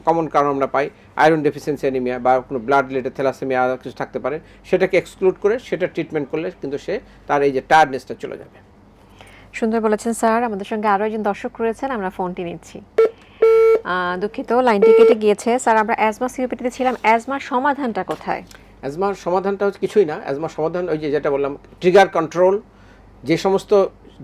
কমন কারণ আমরা পাই। আয়রন ডেফিসিয়েন্সি অ্যানিমিয়া বা কোনো ব্লাড রিলেটেড থ্যালাসেমিয়া কিছু থাকতে পারে। সেটাকে এক্সক্লুড করে, সেটা ট্রিটমেন্ট করলে কিন্তু সে তার এই যে টায়ার্ডনেসটা চলে যাবে। সুন্দর বলেছেন স্যার। আমাদের সঙ্গে আরও একজন দর্শক রয়েছেন, আমরা ফোনটি নিচ্ছি। দুঃখিত লাইনটি কেটে গিয়েছে। স্যার, আমরা অ্যাজমা সিওপিটিতে ছিলাম। অ্যাজমার সমাধানটা কোথায়? অ্যাজমার সমাধানটা হচ্ছে কিছুই না। অ্যাজমার সমাধান ওই যে যেটা বললাম ট্রিগার কন্ট্রোল যে সমস্ত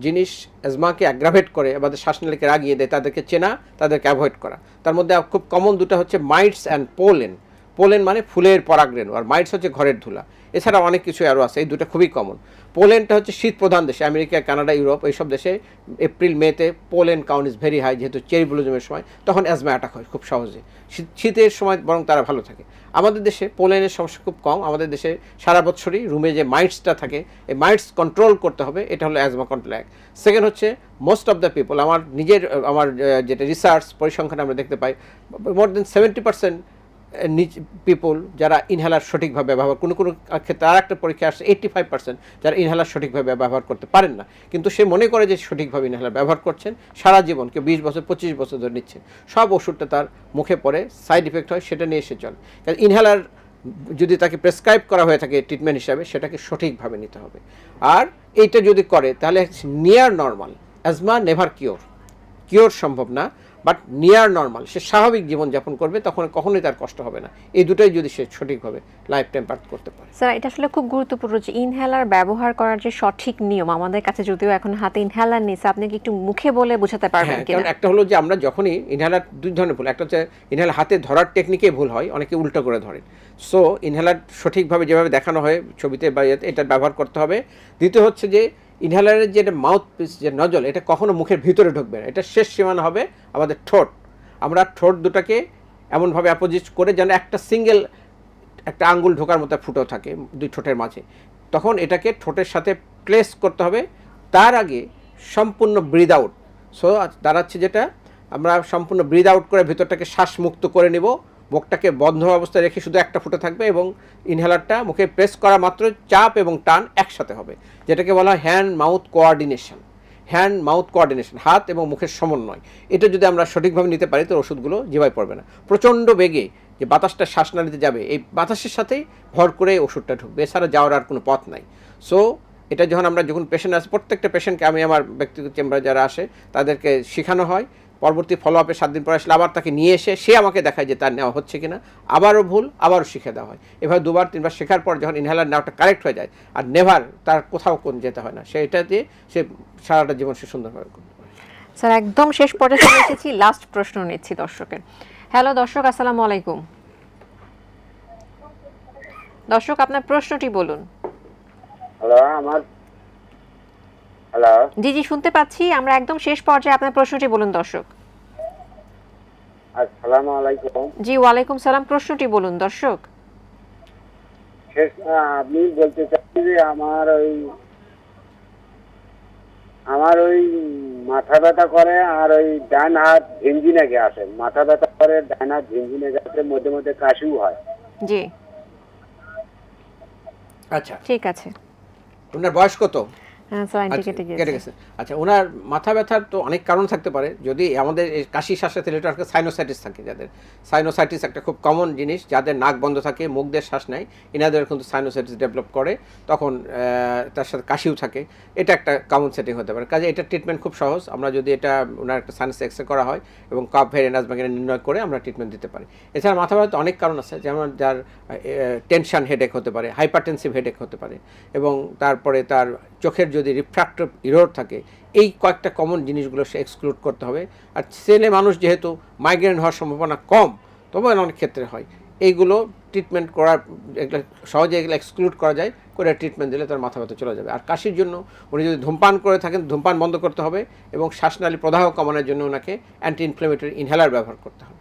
জিনিস অ্যাজমাকে অ্যাগ্রাভেট করে আমাদের শ্বাসনালীকে রাগিয়ে দেয়, তাদেরকে চেনা, তাদেরকে অ্যাভয়েড করা। তার মধ্যে খুব কমন দুটো হচ্ছে মাইটস অ্যান্ড পোলেন পোলেন মানে ফুলের পরাগরেণু, আর মাইটস হচ্ছে ঘরের ধুলা। এছাড়া অনেক কিছু আরও আছে, এই দুটো খুবই কমন পোলেনটা হচ্ছে শীত প্রধান দেশে, আমেরিকা, কানাডা, ইউরোপ, এইসব দেশে এপ্রিল, মেতে pollen count is very high যেহেতু চেরি ব্লুজমের সময়, তখন অ্যাজমা অ্যাটাক হয় খুব সহজে। শীত- শীতের সময় বরং তারা ভালো থাকে। আমাদের দেশে পোলেনের সমস্যা খুব কম, আমাদের দেশে সারা বছরই রুমে যে মাইটসটা থাকে, এই মাইটস কন্ট্রোল করতে হবে, এটা হলো অ্যাজমা কন্ট্রোল এক সেকেন্ড হচ্ছে মোস্ট অফ দ্য পিপল আমার নিজের, আমার যেটা রিসার্চ পরিসংখ্যান আমরা দেখতে পাই more than seventy percent people যারা ইনহেলার সঠিকভাবে ব্যবহার কোনো কোনো ক্ষেত্রে আর একটা পরীক্ষা আসছে এইট্টি ফাইভ পার্সেন্ট যারা ইনহেলার সঠিকভাবে ব্যবহার করতে পারেন না। কিন্তু সে মনে করে যে সঠিকভাবে ইনহেলার ব্যবহার করছেন, সারা জীবন কেউ বিশ বছর, পঁচিশ বছর ধরে নিচ্ছেন সব ওষুধটা তার মুখে পড়ে সাইড ইফেক্ট হয়, সেটা নিয়ে এসে চলে। কারণ ইনহেলার যদি তাকে প্রেসক্রাইব করা হয়ে থাকে ট্রিটমেন্ট হিসাবে, সেটাকে সঠিকভাবে নিতে হবে। আর এইটা যদি করে, তাহলে near normal asthma never cure cure সম্ভব না। বাট নিয়ার নর্মাল সে স্বাভাবিক জীবনযাপন করবে তখন কখনোই তার কষ্ট হবে না। এই দুটোই যদি সে সঠিকভাবে লাইফ টাইম পার করতে পারে। স্যার এটা আসলে খুব গুরুত্বপূর্ণ যে ইনহেলার ব্যবহার করার যে সঠিক নিয়ম আমাদের কাছে যদিও এখন হাতে ইনহেলার নেই স্যার আপনি কি একটু মুখে বলে বোঝাতে পারবেন হ্যাঁ কারণ একটা হলো যে আমরা যখনই ইনহেলার দুই ধরনের ভুল একটা হচ্ছে ইনহেলার হাতে ধরার টেকনিকে ভুল হয় অনেকে উল্টো করে ধরেন। সো ইনহেলার সঠিকভাবে যেভাবে দেখানো হয় ছবিতে বা এটা ব্যবহার করতে হবে। দ্বিতীয় হচ্ছে যে ইনহেলারের যে মাউথ পিস যে নজল, এটা কখনো মুখের ভিতরে ঢুকবে না। এটা শেষ সীমানা হবে আমাদের ঠোঁট। আমরা ঠোঁট দুটাকে এমনভাবে অ্যাপোজিট করে যেন একটা সিঙ্গেল একটা আঙ্গুল ঢোকার মতো ফুটো থাকে দুই ঠোঁটের মাঝে। তখন এটাকে ঠোঁটের সাথে প্লেস করতে হবে। তার আগে সম্পূর্ণ ব্রিদ আউট সো দাঁড়াচ্ছে যেটা, আমরা সম্পূর্ণ ব্রিদ আউট করে ভিতরটাকে শ্বাসমুক্ত করে নিব। মুখটাকে বন্ধ অবস্থায় রেখে শুধু একটা ফুটে থাকবে এবং ইনহেলারটা মুখে প্রেস করা মাত্র চাপ এবং টান একসাথে হবে, যেটাকে বলা হয় hand mouth coordination hand mouth coordination হাত এবং মুখের সমন্বয়। এটা যদি আমরা সঠিকভাবে নিতে পারি, তো ওষুধগুলো জিভায় পড়বে না। প্রচণ্ড বেগে যে বাতাসটা শ্বাসনালীতে যাবে, এই বাতাসের সাথেই ভর করে ওষুধটা ঢুকবে। এছাড়া যাওয়ার আর কোনো পথ নাই। সো এটা যখন আমরা যখন পেশেন্ট আসে, প্রত্যেকটা পেশেন্টকে আমি আমার ব্যক্তিগত চেম্বারে যারা আসে, তাদেরকে শেখানো হয়। পরবর্তী ফলো আপে সাত দিন পরে আসলে আবার তাকে নিয়ে এসে সে আমাকে দেখায় যে তার নেওয়া হচ্ছে কিনা। আবারও ভুল আবারও শিখে দেওয়া হয়। এভাবে দুবার তিনবার শেখার পর যখন ইনহেলার নেওয়াটা কারেক্ট হয়ে যায় আর নেভার তার কোথাও কোন যেতে হয় না সেটা দিয়ে সে সারাটা জীবন সে সুন্দরভাবে করতে পারে। স্যার একদম শেষ পর্যায়ে চলে এসেছি লাস্ট প্রশ্ন নিচ্ছি দর্শকের। হ্যালো দর্শক আসসালামু আলাইকুম। দর্শক আপনার প্রশ্নটি বলুন। হ্যালো আমার হ্যালো জি জি শুনতে পাচ্ছি। আমরা একদম শেষ পর্যায়ে আপনার প্রশ্নটি বলুন দর্শক। আসসালামু আলাইকুম। জি ওয়ালাইকুম সালাম। প্রশ্নটি বলুন দর্শক। শেষ আমি বলতে চাচ্ছি যে আমার ওই আমার ওই মাথা ব্যথা করে আর ওই ডান হাত ঝিনঝিনে আসে মাথা ব্যথা করে ডান হাত ঝিনঝিনে গেছে মধ্যে মধ্যে কাশিও হয়। জি। আচ্ছা। ঠিক আছে। আপনার বয়স কত? হ্যাঁ আচ্ছা, কেটে কেটে গেছে। আচ্ছা ওনার মাথা ব্যথার তো অনেক কারণ থাকতে পারে। যদি আমাদের কাশি শ্বাসের রিলেটেড সাইনোসাইটিস থাকে যাদের সাইনোসাইটিস একটা খুব কমন জিনিস যাদের নাক বন্ধ থাকে মুখ দিয়ে শ্বাস নেয় এনাদের কিন্তু সাইনোসাইটিস ডেভেলপ করে তখন তার সাথে কাশিও থাকে। এটা একটা কমন সেটিং হতে পারে। কাজে এটা ট্রিটমেন্ট খুব সহজ। আমরা যদি এটা ওনার একটা সাইন্স এক্সরে করা হয় এবং কাপ ভেরিয়েন্স বাগেরা নির্ণয় করে আমরা ট্রিটমেন্ট দিতে পারি। এছাড়া মাথা ব্যথা অনেক কারণ আছে। যেমন যার টেনশন হেডেক হতে পারে হাইপারটেনসিভ হেডেক হতে পারে এবং তারপরে তার চোখের যদি রিফ্র্যাক্টিভ ইরোর থাকে, এই কয়েকটা কমন জিনিসগুলো সে এক্সক্লুড করতে হবে। আর ছেলে মানুষ যেহেতু মাইগ্রেন হওয়ার সম্ভাবনা কম তবে অনেক ক্ষেত্রে হয়। এইগুলো ট্রিটমেন্ট করার, এগুলো সহজে এগুলো এক্সক্লুড করা যায়, করে ট্রিটমেন্ট দিলে তার মাথা ব্যথা চলে যাবে। আর কাশির জন্য উনি যদি ধূমপান করে থাকেন, ধূমপান বন্ধ করতে হবে এবং শ্বাসনালী প্রদাহ কমানোর জন্য ওনাকে অ্যান্টি ইনফ্লেমেটরি ইনহেলার ব্যবহার করতে হবে।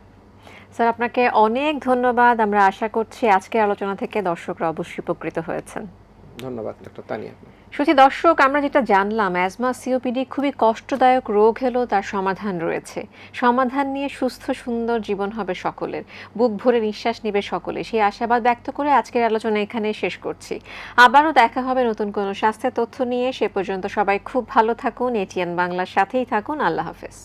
স্যার, আপনাকে অনেক ধন্যবাদ। আমরা আশা করছি আজকের আলোচনা থেকে দর্শকরা অবশ্যই উপকৃত হয়েছেন। ধন্যবাদ ডক্টর তানিয়া। সুচি দর্শক, আমরা যেটা জানলাম, অ্যাজমা, সিওপিডি, খুবই কষ্টদায়ক রোগ হলেও তার সমাধান রয়েছে। সমাধান নিয়ে সুস্থ, সুন্দর জীবন হবে সকলের। বুক ভরে নিঃশ্বাস নেবে সকলে। সেই আশাবাদ ব্যক্ত করে আজকের আলোচনা এখানে শেষ করছি। আবারও দেখা হবে নতুন কোনো স্বাস্থ্যের তথ্য নিয়ে। সে পর্যন্ত সবাই খুব ভালো থাকুন। এটিএন বাংলার সাথেই থাকুন। আল্লাহ হাফেজ।